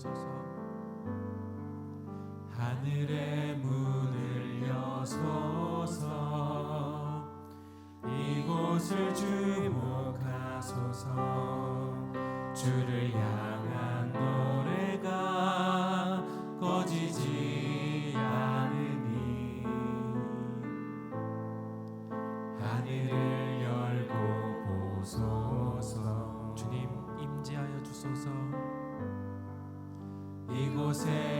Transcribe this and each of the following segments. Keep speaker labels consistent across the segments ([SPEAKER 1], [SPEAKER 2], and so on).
[SPEAKER 1] 주옵소서
[SPEAKER 2] 하늘의 문을 여소서 이곳을 주목하소서. 주를 향한 곳에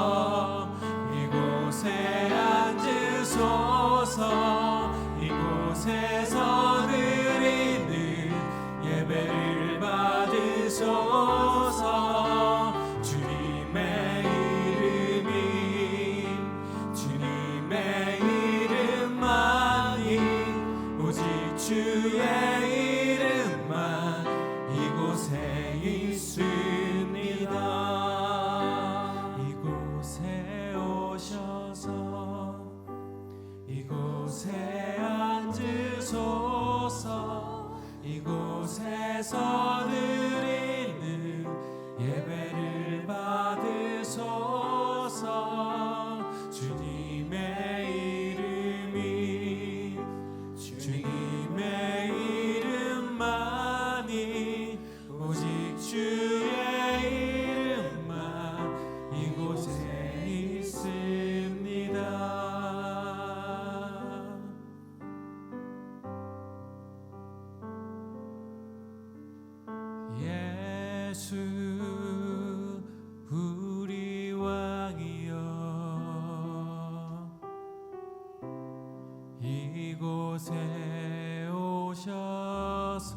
[SPEAKER 2] 곳에 오셔서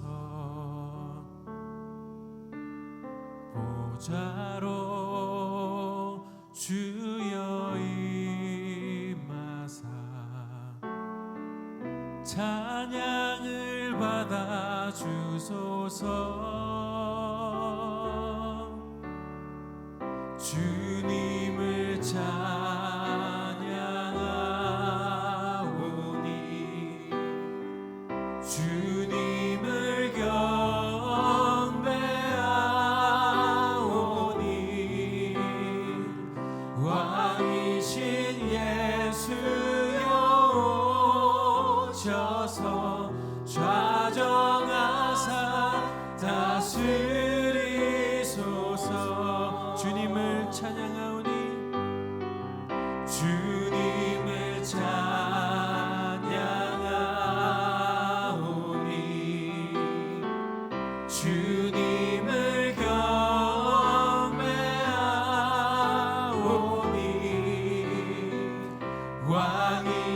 [SPEAKER 2] 보좌로 주여 임하사 찬양을 받아 주소서. 주 주님을 경배하오니 왕이신 예수여 오셔서 좌절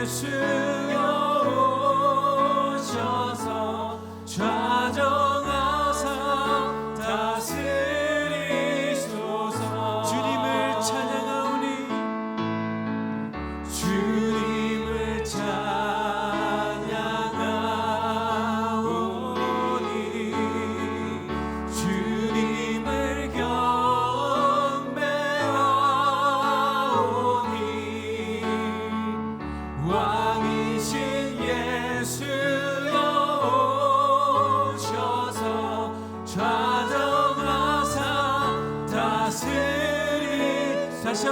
[SPEAKER 2] precious. 다스